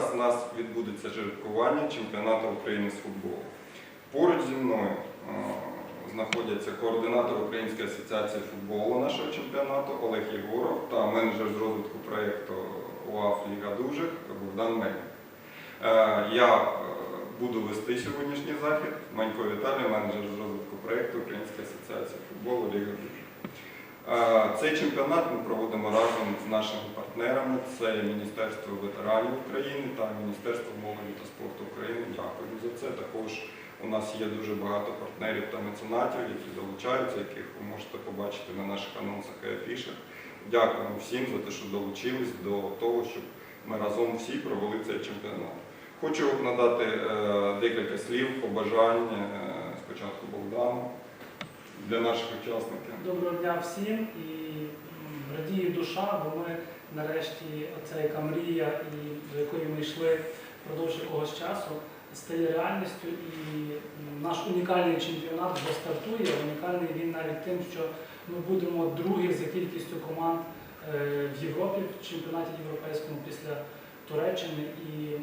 Зараз у нас відбудеться жеребкування чемпіонату України з футболу. Поруч зі мною е, знаходяться координатор Української асоціації футболу нашого чемпіонату Олег Єгоров та менеджер з розвитку проєкту УАФ Ліга Дужих Богдан Мельник. Е, Я е, буду вести сьогоднішній захід. Манько Віталій, менеджер з розвитку проєкту Української асоціації футболу Ліга Дужих. Цей чемпіонат ми проводимо разом з нашими партнерами. Це Міністерство ветеранів України та Міністерство молоді та спорту України. Дякуємо за це. Також у нас є дуже багато партнерів та меценатів, які долучаються, яких ви можете побачити на наших анонсах і афішах. Дякуємо всім за те, що долучились до того, щоб ми разом всі провели цей чемпіонат. Хочу надати е, декілька слів, побажань е, спочатку Богдану для наших учасників. Доброго дня всім і радіє душа, бо ми нарешті оця яка мрія, і до якої ми йшли впродовж якогось часу, стає реальністю. І наш унікальний чемпіонат вже стартує. Унікальний він навіть тим, що ми будемо другі за кількістю команд е, в Європі, в чемпіонаті європейському після Туреччини. І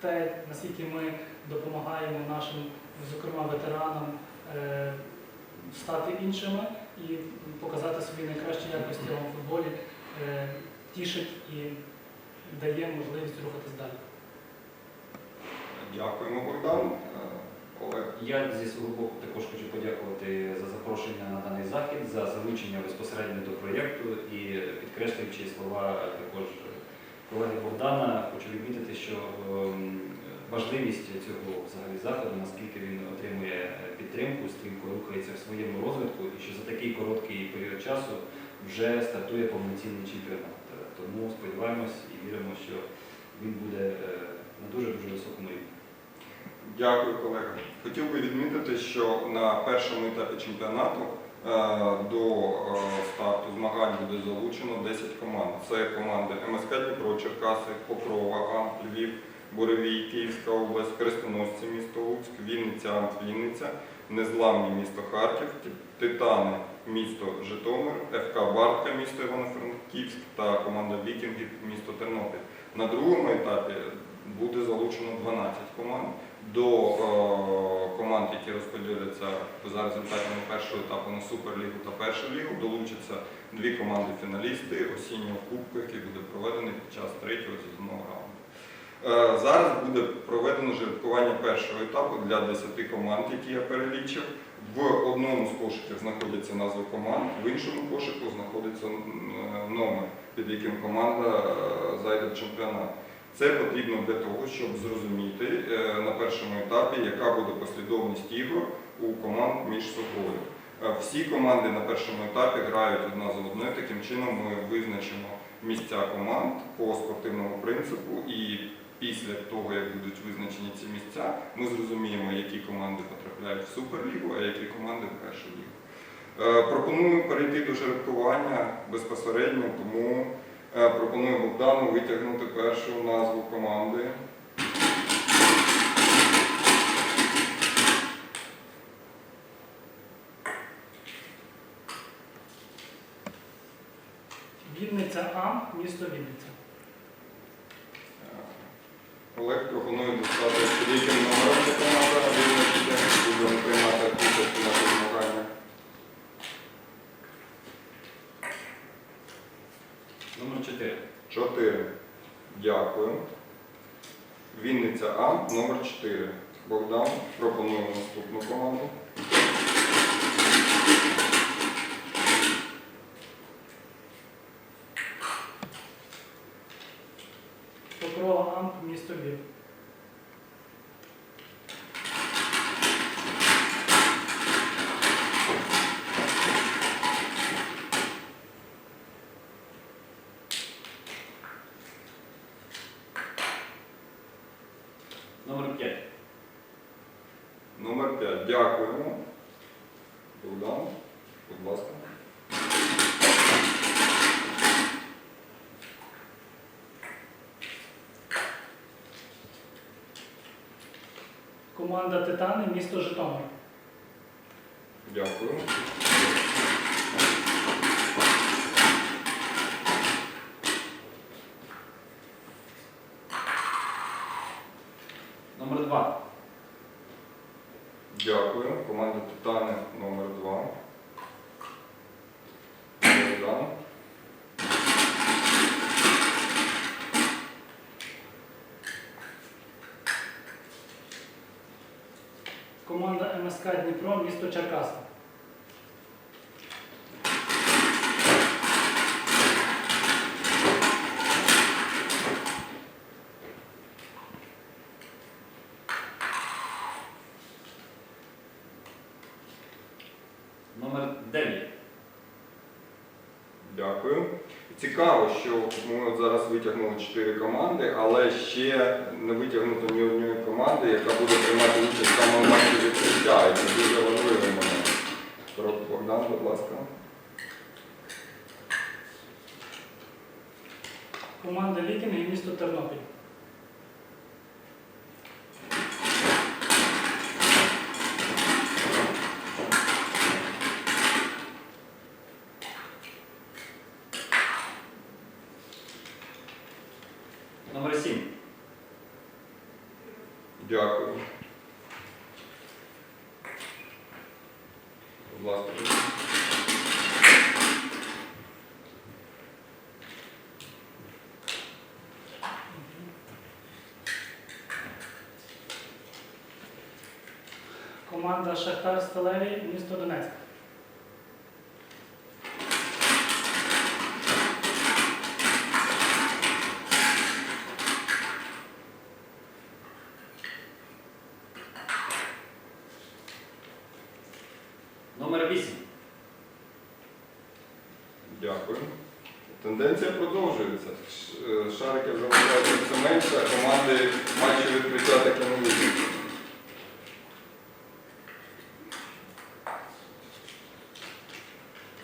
те, наскільки ми допомагаємо нашим, зокрема, ветеранам. Стати іншими і показати свої найкращі якості в футболі, е, тішить і дає можливість рухатись далі. Дякуємо, Богдан. Е, Я зі свого боку також хочу подякувати за запрошення на даний захід, за залучення безпосередньо до проєкту і підкреслюючи слова також колеги Богдана, хочу відмітити, що ем, важливість цього взагалі заходу, наскільки він отримує підтримку, стрімко рухається в своєму розвитку, і що за такий короткий період часу вже стартує повноцінний чемпіонат. Тому сподіваємось і віримо, що він буде е, на дуже дуже високому рівні. Дякую, колега. Хотів би відмітити, що на першому етапі чемпіонату е, до е, старту змагань буде залучено 10 команд. Це команди МСК Дніпро, Черкаси, Покрова, Амп, Львів, Буревій, Київська область, Хрестоносці, місто Луцьк, Вінниця, Амп, Вінниця, Незламні місто Харків, Титани, місто Житомир, ФК Бартка, місто Івано-Франківськ та команда Вікінгів, місто Тернопіль. На другому етапі буде залучено 12 команд. До е, команд, які розподіляться за результатами першого етапу на Суперлігу та першу лігу, долучаться дві команди фіналісти осіннього кубку, який буде проведений під час третього сезонного раунду. Е, зараз буде проведено жеребкування першого етапу для 10 команд, які я перелічив. В одному з кошиків знаходяться назви команд, в іншому кошику знаходиться е, номер, під яким команда е, зайде в чемпіонат. Це потрібно для того, щоб зрозуміти на першому етапі, яка буде послідовність ігор у команд між собою. Всі команди на першому етапі грають одна за одною. Таким чином ми визначимо місця команд по спортивному принципу, і після того, як будуть визначені ці місця, ми зрозуміємо, які команди потрапляють в суперлігу, а які команди в першу лігу. Е, Пропоную перейти до жеребкування безпосередньо, тому Е, Пропоную Богдану витягнути першу назву команди. Вінниця А, місто Вінниця. Е, Олег пропонує достати під яким номером команда визначити, будемо приймати участь у наших змаганнях. Номер 4. 4. Дякую. Вінниця А, номер 4. Богдан, пропонуємо наступну команду. Покрова Амп, місто Львів. Номер 5. Номер 5. Дякуємо. Богдан, будь ласка. Команда Титани, місто Житомир. Дякую. Місто Черкаси. Номер 9. Дякую. Цікаво, що ми от зараз витягнули чотири команди, але ще не витягнуто ні однієї команди, яка буде приймати участь саме в матчі відкриття. І це дуже важливий момент. Богдан, будь ласка. Команда Вікінги місто Тернопіль. Номер 7. Дякую. Будь. Команда Шахтар Сталеві, місто Донецьк. Номер 8. Дякую. Тенденція продовжується. Е, Шариків все менше, а команди матчі відкриття таки не вийдуть.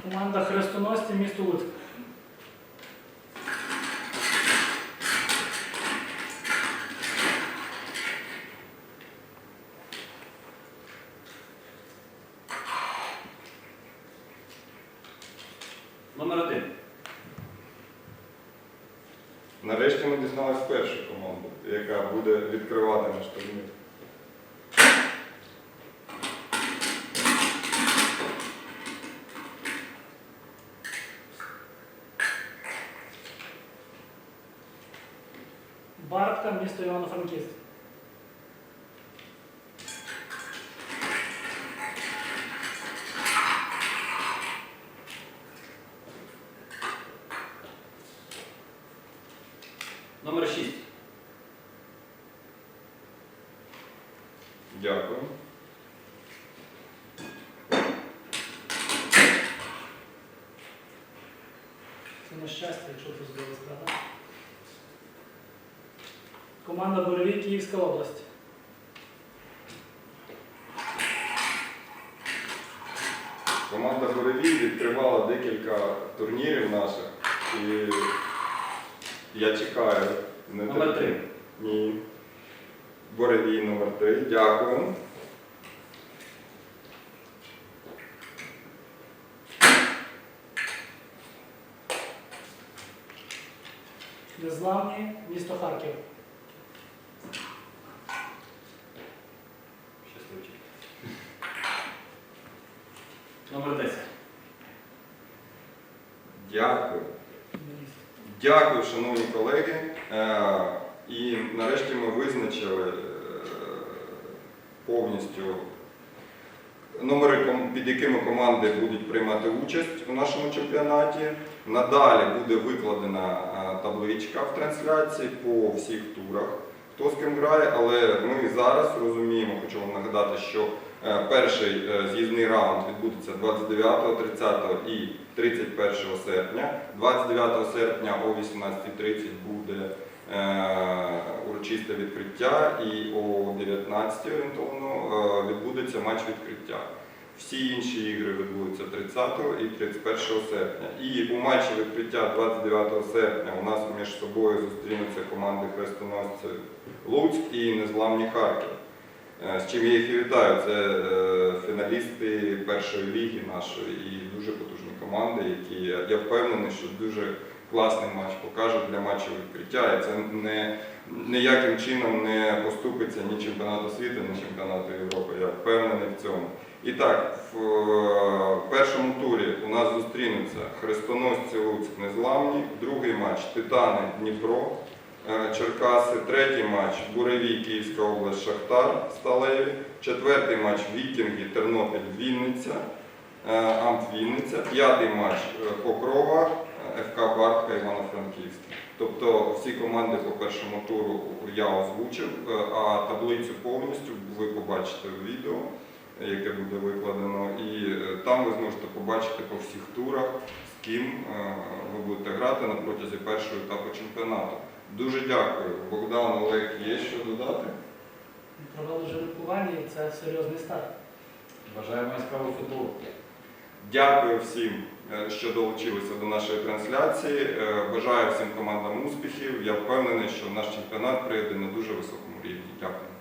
Команда Хрестоносці, місто Луцьк. Номер 1. Нарешті ми дізналися першу команду, яка буде відкривати наш турнір. Бартка, місто Івано-Франківськ. Номер 6. Дякую. Це на щастя, якщо хтось буде сказати. Команда Боровій, Київська область. Команда Боревій відкривала декілька турнірів наших. І я чекаю. з Номер нетерпінням. 3. Ні. Боревій номер 3. Дякую. Незламні, місто Харків. Щасливчик. Номер 10. Дякую. Дякую, шановні колеги. Е, І нарешті ми визначили е, повністю номери, під якими команди будуть приймати участь у нашому чемпіонаті. Надалі буде викладена табличка в трансляції по всіх турах, хто з ким грає, але ми зараз розуміємо, хочу вам нагадати, що е, перший е, з'їзний раунд відбудеться 29, 30 і 31 серпня. 29 серпня о 18.30 буде урочисте відкриття і о 19 орієнтовно е, відбудеться матч відкриття. Всі інші ігри відбудуться 30 і 31 серпня. І у матчі відкриття 29 серпня у нас між собою зустрінуться команди Хрестоносці Луцьк і Незламні Харків. Е, З чим я їх і вітаю. Це е, фіналісти першої ліги нашої і дуже потужні команди, які я впевнений, що дуже класний матч покажуть для матчу відкриття. І це не ніяким чином не поступиться ні чемпіонату світу, ні чемпіонату Європи. Я впевнений в цьому. І так, в е, першому турі у нас зустрінуться Хрестоносці Луцьк Незламні, другий матч Титани Дніпро, Е, Черкаси, третій матч Буревій, Київська область, Шахтар, Сталеві. Четвертий матч Вікінги, Тернопіль, Вінниця, е, Вінниця. П'ятий матч Покрова, ФК Бартка, Івано-Франківськ. Тобто всі команди по першому туру я озвучив, е, а таблицю повністю ви побачите в відео, яке буде викладено, і е, там ви зможете побачити по всіх турах, з ким е, ви будете грати на протязі першого етапу чемпіонату. Дуже дякую. Богдан Олег, є що додати? Провели вже лікування і це серйозний старт. Бажаємо яскравого футболу. Дякую всім, що долучилися до нашої трансляції. Е, Бажаю всім командам успіхів. Я впевнений, що наш чемпіонат прийде на дуже високому рівні. Дякую.